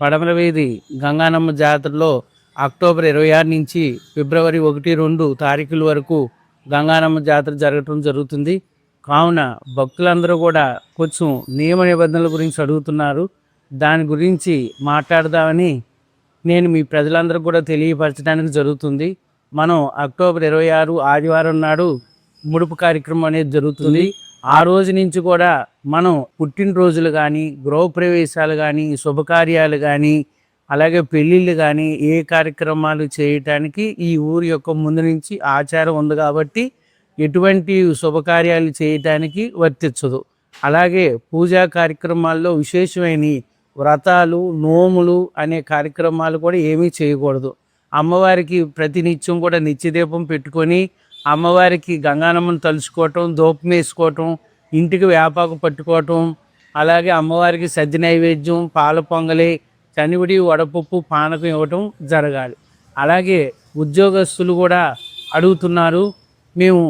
పడమర వీధి గంగానమ్మ జాతరలో అక్టోబర్ ఇరవై ఆరు నుంచి ఫిబ్రవరి ఒకటి రెండు తారీఖుల వరకు గంగానమ్మ జాతర జరగటం జరుగుతుంది. కావున భక్తులందరూ కూడా కొంచెం నియమ నిబంధనల గురించి అడుగుతున్నారు. దాని గురించి మాట్లాడదామని నేను మీ ప్రజలందరూ కూడా తెలియపరచడానికి జరుగుతుంది. మనం అక్టోబర్ ఇరవై ఆరు ఆదివారం నాడు ముడుపు కార్యక్రమం అనేది జరుగుతుంది. ఆ రోజు నుంచి కూడా మనం పుట్టినరోజులు కానీ గృహప్రవేశాలు కానీ శుభకార్యాలు కానీ అలాగే పెళ్ళిళ్ళు కానీ ఏ కార్యక్రమాలు చేయటానికి ఈ ఊరి యొక్క ముందు నుంచి ఆచారం ఉంది కాబట్టి ఎటువంటి శుభకార్యాలు చేయటానికి వర్తించదు. అలాగే పూజా కార్యక్రమాల్లో విశేషమైన వ్రతాలు నోములు అనే కార్యక్రమాలు కూడా ఏమీ చేయకూడదు. అమ్మవారికి ప్రతినిత్యం కూడా నిత్యదీపం పెట్టుకొని అమ్మవారికి గంగానమ్మను తలుచుకోవటం దోపం వేసుకోవటం ఇంటికి వేపాకు పట్టుకోవటం అలాగే అమ్మవారికి సద్ది నైవేద్యం పాల పొంగలి చనివిడి వడపప్పు పానకం ఇవ్వటం జరగాలి. అలాగే ఉద్యోగస్తులు కూడా అడుగుతున్నారు మేము